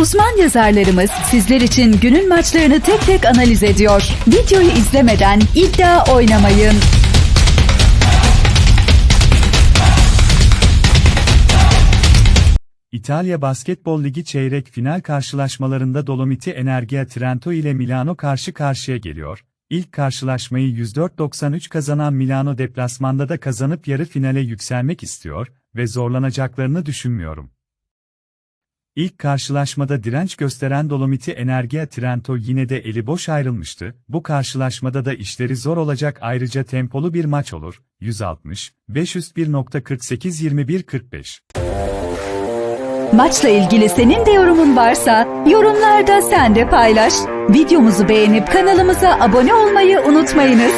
Uzman yazarlarımız sizler için günün maçlarını tek tek analiz ediyor. Videoyu izlemeden iddia oynamayın. İtalya Basketbol Ligi çeyrek final karşılaşmalarında Dolomiti Energia Trento ile Milano karşı karşıya geliyor. İlk karşılaşmayı 104-93 kazanan Milano deplasmanda da kazanıp yarı finale yükselmek istiyor ve zorlanacaklarını düşünmüyorum. İlk karşılaşmada direnç gösteren Dolomiti Energia Trento yine de eli boş ayrılmıştı. Bu karşılaşmada da işleri zor olacak ayrıca tempolu bir maç olur. 160, 501.48-21-45. Maçla ilgili senin de yorumun varsa yorumlarda sen de paylaş. Videomuzu beğenip kanalımıza abone olmayı unutmayınız.